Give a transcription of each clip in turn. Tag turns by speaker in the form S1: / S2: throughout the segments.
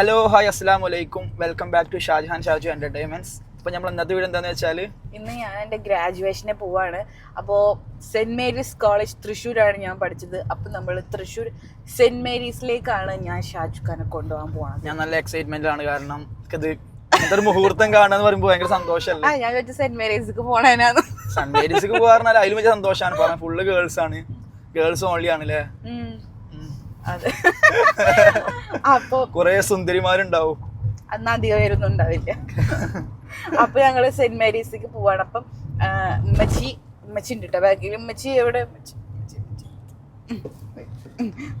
S1: Hello hi അസ്സാം വലൈക്കും welcome back to Shahjahan Shaju entertainments അപ്പോൾ നമ്മൾ ഇന്നത്തെ വീട് എന്താന്ന് വെച്ചാൽ
S2: ഇന്ന് ഞാൻ എന്റെ ഗ്രാജുവേഷനെ പോവാണ്. അപ്പോൾ സെന്റ് മേരീസ് കോളേജ് തൃശ്ശൂരാണ് ഞാൻ പഠിച്ചത്. അപ്പോൾ നമ്മൾ തൃശ്ശൂർ സെന്റ് മേരീസിലേക്കാണ് ഞാൻ ഷാജു ഖാനെ കൊണ്ടുപോകാൻ പോവാണ്
S1: ഞാൻ നല്ല എക്സൈറ്റ്മെന്റ് ആണ് കാരണം ഇത് എന്തൊരു മുഹൂർത്തം കാണാന്ന് പറയുമ്പോൾ ഭയങ്കര സന്തോഷമല്ലേ
S2: ഞാൻ വെച്ച് സെന്റ് മേരീസിക്ക് സെന്റ്
S1: സൺഡേസിക്ക് പോകാറുണ്ട് അതിലും വലിയ സന്തോഷമാണ്. പറഞ്ഞത് ഫുള്ള് ഗേൾസ് ആണ്. ഗേൾസ് ഓൺലി
S2: ആണല്ലേ? അതെ.
S1: കുറെ സുന്ദരിമാരുണ്ടാവും.
S2: അന്ന് അധികം പേരൊന്നും അപ്പൊ ഞങ്ങൾ സെന്റ് മേരീസിക്ക് പോവാണ്. അപ്പം ഉമ്മച്ചി ഉമ്മച്ചി ഉണ്ട് കേട്ടോ ബാക്കിൽ ഉമ്മച്ചി എവിടെ?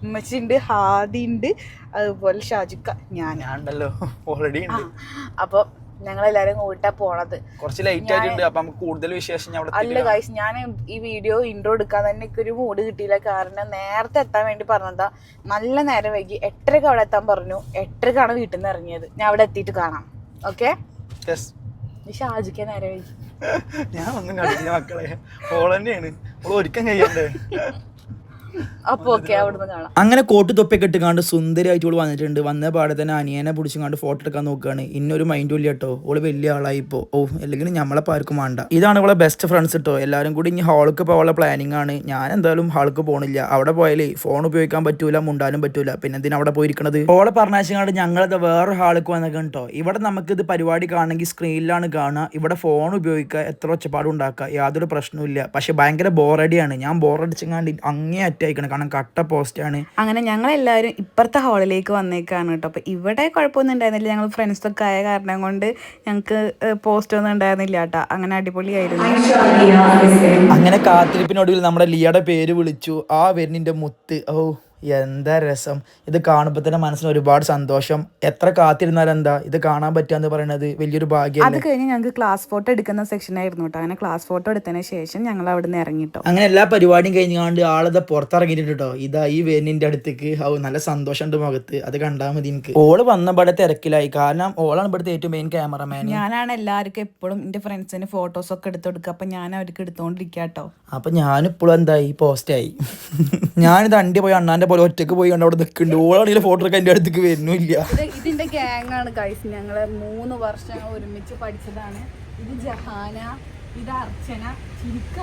S2: ഉമ്മച്ചി, ഉണ്ട് ഹാദി ഉണ്ട് അതുപോലെ ഷാജുക്ക ഞാൻ
S1: ഓൾറെഡി
S2: അപ്പൊ ഞങ്ങൾ എല്ലാരും കൂട്ടാ പോണത്.
S1: കുറച്ച് ലേറ്റ് ആയിട്ടുണ്ട് അപ്പൊ നമുക്ക് കൂടുതൽ വിശേഷം
S2: അല്ല. ഗൈസ് ഞാൻ ഈ വീഡിയോ ഇൻട്രോ എടുക്കാൻ തന്നെ എനിക്ക് ഒരു മൂഡ് കിട്ടിയില്ല. കാരണം നേരത്തെ എത്താൻ വേണ്ടി പറഞ്ഞതാ നല്ല നേരം വൈകി എട്ടരക്ക് അവിടെ എത്താൻ പറഞ്ഞു. എട്ടരക്കാണ് വീട്ടിൽ നിന്ന് ഇറങ്ങിയത്. ഞാൻ അവിടെ എത്തിയിട്ട് കാണാം. ഓക്കെ ഷാജിക്കാൻ നേരം വൈകി.
S1: ഞാൻ ഒന്നും കണ്ടില്ല മക്കളെ. ഓൾ തന്നെയാണ്. ഓൾ ഒരുക്കം കഴിയണ്ടേ?
S2: അപ്പൊ ഓക്കെ അവിടുന്ന് കാണാം.
S3: അങ്ങനെ കോട്ട് തൊപ്പൊക്കെ ഇട്ടുകാണ്ട് സുന്ദരിയായിട്ട് ഓൾ വന്നിട്ടുണ്ട്. വന്ന പാടെ തന്നെ അനിയനെ പിടിച്ചുകൊണ്ട് ഫോട്ടോ എടുക്കാൻ നോക്കുകയാണ്. ഇന്നൊരു മൈൻഡ് ഇല്ല കേട്ടോ. ഓൾ വലിയ ആളായി ഇപ്പോൾ ഓ അല്ലെങ്കിൽ നമ്മളെ പാർക്കും വേണ്ട. ഇതാണ് ഇവളെ ബെസ്റ്റ് ഫ്രണ്ട്സ് കേട്ടോ എല്ലാവരും കൂടി ഇനി ഹാൾക്ക് പോകാനുള്ള പ്ലാനിങ് ആണ്. ഞാൻ എന്തായാലും ഹാൾക്ക് പോണില്ല. അവിടെ പോയാലേ ഫോൺ ഉപയോഗിക്കാൻ പറ്റൂല മുണ്ടാനും പറ്റൂല. പിന്നെ എന്തിനാ അവിടെ പോയിരിക്കണത്? ഓളെ പറഞ്ഞാൽ ഞങ്ങളത് വേറെ ഹാൾക്ക് വന്നൊക്കെ കേട്ടോ ഇവിടെ നമുക്ക് ഇത് പരിപാടി കാണണമെങ്കിൽ സ്ക്രീനിലാണ് കാണുക. ഇവിടെ ഫോൺ ഉപയോഗിക്കുക എത്ര ഒച്ചപ്പാടും ഉണ്ടാക്കുക യാതൊരു പ്രശ്നവും ഇല്ല. പക്ഷെ ഭയങ്കര ബോറടിയാണ് ഞാൻ ബോറടിച്ചങ്ങാണ്ട് അങ്ങേ അറ്റായിക്കണം കാരണം കട്ട പോസ്റ്റ് ആണ്
S4: അങ്ങനെ ഞങ്ങൾ എല്ലാവരും ഇപ്പുറത്തെ ഹാളിലേക്ക് വന്നേക്കാണ് കേട്ടോ. അപ്പോൾ ഇവിടെ കുഴപ്പമൊന്നും ഉണ്ടായിരുന്നില്ല. ഞങ്ങൾ ഫ്രണ്ട്സൊക്കെ ആയ കാരണം കൊണ്ട് ഞങ്ങൾക്ക് പോസ്റ്റ് ഒന്നും ഉണ്ടായിരുന്നില്ല കേട്ടോ. അങ്ങനെ അടിപൊളിയായിരുന്നു.
S3: അങ്ങനെ കാത്തിരിപ്പിനൊടുവിൽ നമ്മുടെ ലിയയുടെ പേര് വിളിച്ചു. ആ വെണ്ണിന്റെ മുത്ത്. ഓ എന്താ രസം? ഇത് കാണുമ്പോൾ തന്നെ മനസ്സിന് ഒരുപാട് സന്തോഷം. എത്ര കാത്തിരുന്നാലും എന്താ ഇത് കാണാൻ പറ്റുക എന്ന് പറയുന്നത് വലിയൊരു
S4: ഭാഗ്യം
S3: അത്
S4: കഴിഞ്ഞ് ഞങ്ങൾക്ക് ക്ലാസ് ഫോട്ടോ എടുക്കുന്ന സെക്ഷൻ ആയിരുന്നു കേട്ടോ അങ്ങനെ ക്ലാസ് ഫോട്ടോ എടുത്തതിന് ശേഷം ഞങ്ങൾ അവിടെ നിന്ന് ഇറങ്ങിട്ടോ
S3: അങ്ങനെ എല്ലാ പരിപാടിയും കഴിഞ്ഞാണ്ട് ആളത് പുറത്തിറങ്ങിയിട്ടുണ്ട് കേട്ടോ ഇതാ ഈ വേനിന്റെ അടുത്തേക്ക്. ഔ നല്ല സന്തോഷമുണ്ട് മുഖത്ത്. അത് കണ്ടാൽ മതി എനിക്ക്. ഓൾ വന്നപാടെ തിരക്കിലായി. കാരണം ഓളാണ് ഇവിടുത്തെ ഏറ്റവും മെയിൻ ക്യാമറമാൻ
S4: ഞാനാണ് എല്ലാവർക്കും എപ്പോഴും എന്റെ ഫ്രണ്ട്സിന് ഫോട്ടോസ് ഒക്കെ എടുത്തു കൊടുക്കുക. അപ്പൊ ഞാൻ അവർക്ക് എടുത്തോണ്ടിരിക്കാട്ടോ കേട്ടോ
S3: അപ്പൊ ഞാനിപ്പോഴും എന്തായി? പോസ്റ്റായി ഞാനിത് അണ്ടി പോയി അണ്ണാന്റെ പോലെ ഒറ്റയ്ക്ക് പോയി കണ്ട് അവിടെ നിൽക്കുന്നുണ്ട് ഓളാണെങ്കിൽ ഫോട്ടോ എടുക്കാൻ എന്റെ അടുത്തേക്ക് വരുന്നില്ല
S2: ഇതിന്റെ ഗ്യാങ് ആണ് ഗൈസ് ഞങ്ങൾ മൂന്ന് വർഷം ഒരുമിച്ച് പഠിച്ചതാണ്. ഇത് ജഹാന ഇത് അർച്ചന ചിരിക്ക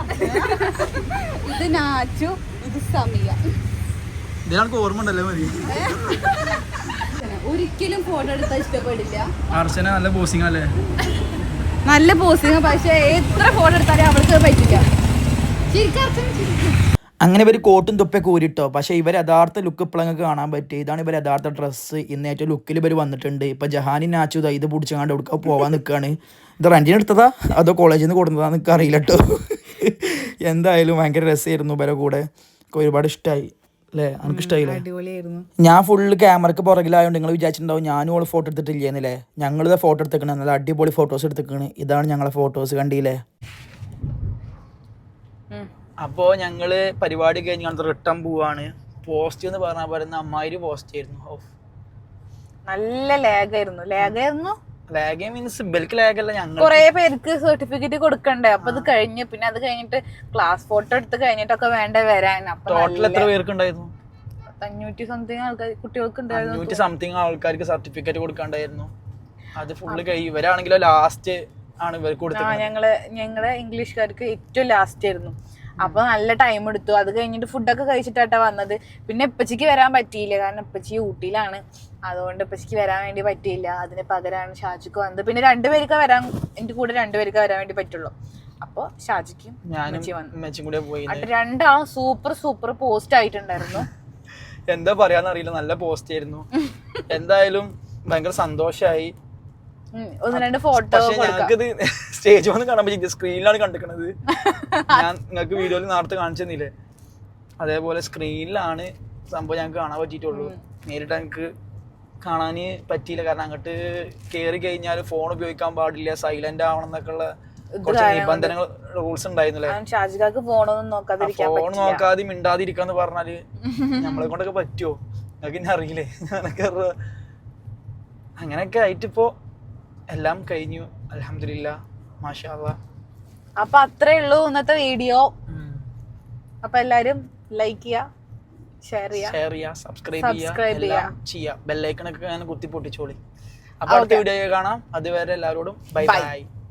S2: ഇത് നാച്ചു ഇത് സമിയ.
S1: ഇതിനാൾക്ക് ഓർമ്മ ഉണ്ടല്ലോ മതി.
S2: ഒരിക്കലും ഫോട്ടോ എടുത്താൽ ഇഷ്ടപ്പെടില്ല.
S1: അർച്ചന നല്ല പോസിംഗ് അല്ലേ?
S2: നല്ല പോസിംഗ് പക്ഷെ എത്ര ഫോട്ടോ എടുത്താലും അവൾക്ക് പറ്റില്ല. ചിരിക്ക അർച്ചന ചിരിക്കും.
S3: അങ്ങനെ ഇവർ കോട്ടും തുപ്പൊക്കെ ഊരിട്ടോ. പക്ഷെ ഇവർ യഥാർത്ഥ ലുക്ക് ഇപ്പോഴങ്ങൾക്ക് കാണാൻ പറ്റി. ഇതാണ് ഇവർ യഥാർത്ഥ ഡ്രസ്സ് ഇന്ന് ഏറ്റവും ലുക്കിൽ ഇവർ വന്നിട്ടുണ്ട്. ഇപ്പൊ ജഹാനി നാച്ചു ഇത് ഇത് പിടിച്ചങ്ങാണ്ട് എടുക്ക പോവാൻ നിൽക്കുകയാണ് ഇത് റെന്റിന് എടുത്തതാ? അതോ കോളേജിൽ നിന്ന് കൊടുത്തതാ നിൽക്കുക അറിയില്ല കേട്ടോ എന്തായാലും ഭയങ്കര രസമായിരുന്നു ഇവരെ കൂടെ. ഒരുപാട് ഇഷ്ടമായി അല്ലേ എനിക്ക് ഇഷ്ടമായില്ലേ
S4: അടിപൊളിയായിരുന്നു.
S3: ഞാൻ ഫുള്ള് ക്യാമറക്ക് പുറകിലായതുകൊണ്ട് നിങ്ങൾ വിചാരിച്ചിട്ടുണ്ടാവും ഞാനും ഓൾ ഫോട്ടോ എടുത്തിട്ടില്ലേന്നല്ലേ ഞങ്ങളിത് ഫോട്ടോ എടുത്തേക്കണ. നല്ല അടിപൊളി ഫോട്ടോസ് എടുത്തേക്കാണ്. ഇതാണ് ഞങ്ങളെ ഫോട്ടോസ് കണ്ടില്ലേ?
S1: അപ്പോ ഞങ്ങൾ പരിപാടി കഴിഞ്ഞ് റിട്ടേൺ പോവാണ്. പോസ്റ്റ് എന്ന് പറഞ്ഞാൽ പറയുന്ന അമ്മായിരി പോസ്റ്റ് ആയിരുന്നു.
S2: നല്ല ലാഗായിരുന്നു. ലാഗായിരുന്നു?
S1: ലാഗ് മീൻസ് ബെൽക്ക് ലാഗ് അല്ല ഞങ്ങൾ
S2: കൊറേ പേർക്ക് സർട്ടിഫിക്കറ്റ് കൊടുക്കണ്ടേ? അപ്പൊ അത് കഴിഞ്ഞ് പിന്നെ അത് കഴിഞ്ഞിട്ട് ക്ലാസ് ഫോട്ടോ എടുത്ത് കഴിഞ്ഞിട്ടൊക്കെ വേണ്ട വരാൻ?
S1: ടോട്ടൽ എത്ര പേർക്ക് ഉണ്ടായിരുന്നു?
S2: അഞ്ഞൂറ്റി സംതിങ് ആൾക്കാർ കുട്ടികൾക്ക് ഉണ്ടായിരുന്നു.
S1: അഞ്ഞൂറ്റി സംതിങ് ആൾക്കാർക്ക് സർട്ടിഫിക്കറ്റ് കൊടുക്കണ്ടായിരുന്നു. അത് ഫുള്ള് കഴി ഇവരാണെങ്കിലോ ലാസ്റ്റ് ആണ് ഇവർക്ക് കൊടുത്തത്
S2: ഞങ്ങൾ ഞങ്ങളെ ഇംഗ്ലീഷുകാർക്ക് ഏറ്റവും ലാസ്റ്റ് ആയിരുന്നു. അപ്പൊ നല്ല ടൈം എടുത്തു. അത് കഴിഞ്ഞിട്ട് ഫുഡൊക്കെ കഴിച്ചിട്ടാട്ടാ വന്നത്. പിന്നെ ഇപ്പച്ചിക്ക് വരാൻ പറ്റിയില്ല. കാരണം ഇപ്പച്ചി ഊട്ടിയിലാണ്. അതുകൊണ്ട് ഇപ്പച്ചിക്ക് വരാൻ വേണ്ടി പറ്റിയില്ല. അതിന് പകരമാണ് ഷാജിക്ക് വന്നത്. പിന്നെ രണ്ടുപേർക്ക് വരാൻ എന്റെ കൂടെ രണ്ടുപേർക്ക് വരാൻ വേണ്ടി പറ്റുള്ളൂ. അപ്പൊ ഷാജിക്കും രണ്ടാളും സൂപ്പർ സൂപ്പർ പോസ്റ്റ് ആയിട്ടുണ്ടായിരുന്നു.
S1: എന്താ പറയാന്നറിയില്ല. നല്ല പോസ്റ്റ് ആയിരുന്നു. എന്തായാലും ഭയങ്കര സന്തോഷായി.
S2: ഉം, ഒന്ന് രണ്ട് ഫോട്ടോ
S1: ഞങ്ങൾക്കിത് സ്റ്റേജ് വന്ന് കാണാൻ പറ്റില്ല സ്ക്രീനിലാണ് കണ്ടിരിക്കണത് ഞാൻ നിങ്ങൾക്ക് വീഡിയോയിൽ നേരത്തെ കാണിച്ചു തന്നില്ലേ? അതേപോലെ സ്ക്രീനിലാണ് സംഭവം ഞങ്ങൾക്ക് കാണാൻ പറ്റിയിട്ടുള്ളൂ. നേരിട്ട് ഞങ്ങൾക്ക് കാണാൻ പറ്റിയില്ല. കാരണം അങ്ങോട്ട് കയറി കഴിഞ്ഞാൽ ഫോൺ ഉപയോഗിക്കാൻ പാടില്ല. സൈലന്റ് ആവണം എന്നൊക്കെ ഉള്ള കുറച്ച് നിബന്ധനകൾ റൂൾസ് ഉണ്ടായിരുന്നില്ലേ? ഫോൺ നോക്കാതെ മിണ്ടാതിരിക്കാന്ന് പറഞ്ഞാൽ നമ്മളെ കൊണ്ടൊക്കെ പറ്റുമോ നിങ്ങൾക്ക് ഇന്നെ അറിയില്ലേ? അങ്ങനെയൊക്കെ ആയിട്ടിപ്പോ എല്ലാം കഴിഞ്ഞു. അലഹമില്ല മാഷാ അല്ലാ.
S2: അപ്പൊ അത്രേ ഉള്ളൂ ഇന്നത്തെ വീഡിയോ. അപ്പൊ എല്ലാരും ലൈക്ക് ചെയ്യുക ഷെയർ ചെയ്യാം
S3: ഷെയർ ചെയ്യുക സബ്സ്ക്രൈബ് ചെയ്യുക ബെല്ലൈക്കണൊക്കെ കുത്തി പൊട്ടിച്ചോളി. അപ്പൊ അടുത്ത വീഡിയോ കാണാം. അതുവരെ എല്ലാവരോടും ബൈ ബൈ